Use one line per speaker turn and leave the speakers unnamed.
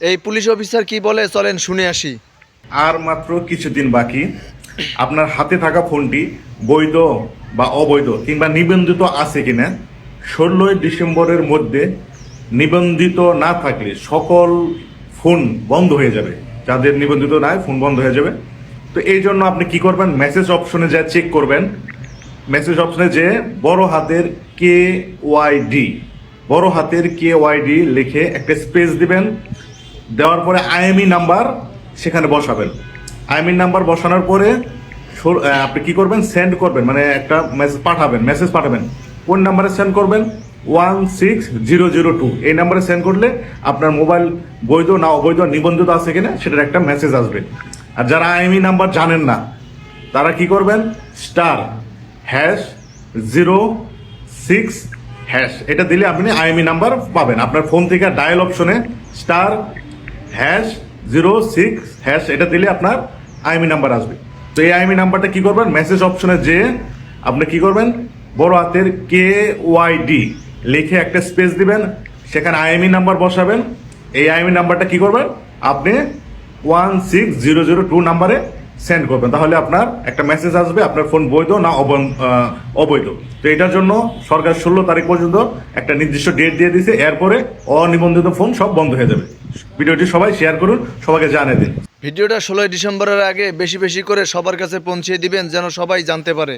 এই police officer কি বলে? চলেন শুনে আসি।
আর মাত্র কিছুদিন বাকি। আপনার হাতে থাকা ফোনটি বৈধ বা অবৈধ কিংবা নিবন্ধিত আছে কিনা, ষোলোই ডিসেম্বরের মধ্যে নিবন্ধিত না থাকলে সকল ফোন বন্ধ হয়ে যাবে। যাদের নিবন্ধিত নাই, ফোন বন্ধ হয়ে যাবে। তো এই জন্য আপনি কি করবেন? মেসেজ অপশনে যা চেক করবেন। মেসেজ অপশনে যে বড় হাতের কে ওয়াই ডি, বড় হাতের কে ওয়াই ডি লিখে একটা স্পেস দিবেন। দেওয়ার পরে আইএমই নাম্বার সেখানে বসাবেন। আইএমই নাম্বার বসানোর পরে আপনি কি করবেন? সেন্ড করবেন মানে একটা মেসেজ পাঠাবেন মেসেজ পাঠাবেন। কোন নাম্বারে সেন্ড করবেন? One six zero zero two. এই নাম্বারে সেন্ড করলে আপনার মোবাইল বৈধ না অবৈধ নিবন্ধিত আছে কিনা সেটার একটা মেসেজ আসবে। আর যারা আইএমই নাম্বার জানেন না, তারা কি করবেন? Star hash zero six hash. এটা দিলে আপনি আইএমই নাম্বার পাবেন। আপনার ফোন থেকে ডায়াল অপশনে star hash zero six hash এটা দিলে আপনার আইএমই নাম্বার আসবে। তো এই আইএমই নাম্বারটা কি করবেন? মেসেজ অপশনে যে আপনি কি করবেন? বড় হাতের কে ওয়াই ডি লিখে একটা স্পেস দিবেন। সেখানে আইএমই নাম্বার বসাবেন। এই আইএমই নাম্বারটা কি করবেন? আপনি one six zero zero two নাম্বারে সেন্ড করবেন। তাহলে আপনার একটা মেসেজ আসবে, আপনার ফোন বৈধ না অবৈধ তো এটার জন্য সরকার ষোলো তারিখ পর্যন্ত একটা নির্দিষ্ট ডেট দিয়ে দিয়েছে। এরপরে অনিবন্ধিত ফোন সব বন্ধ হয়ে যাবে। ভিডিওটি সবাই শেয়ার করুন, সবাইকে জানিয়ে দিন।
ভিডিওটা ষোলোই ডিসেম্বরের আগে বেশি বেশি করে সবার কাছে পৌঁছে দিবেন, যেন সবাই জানতে পারে।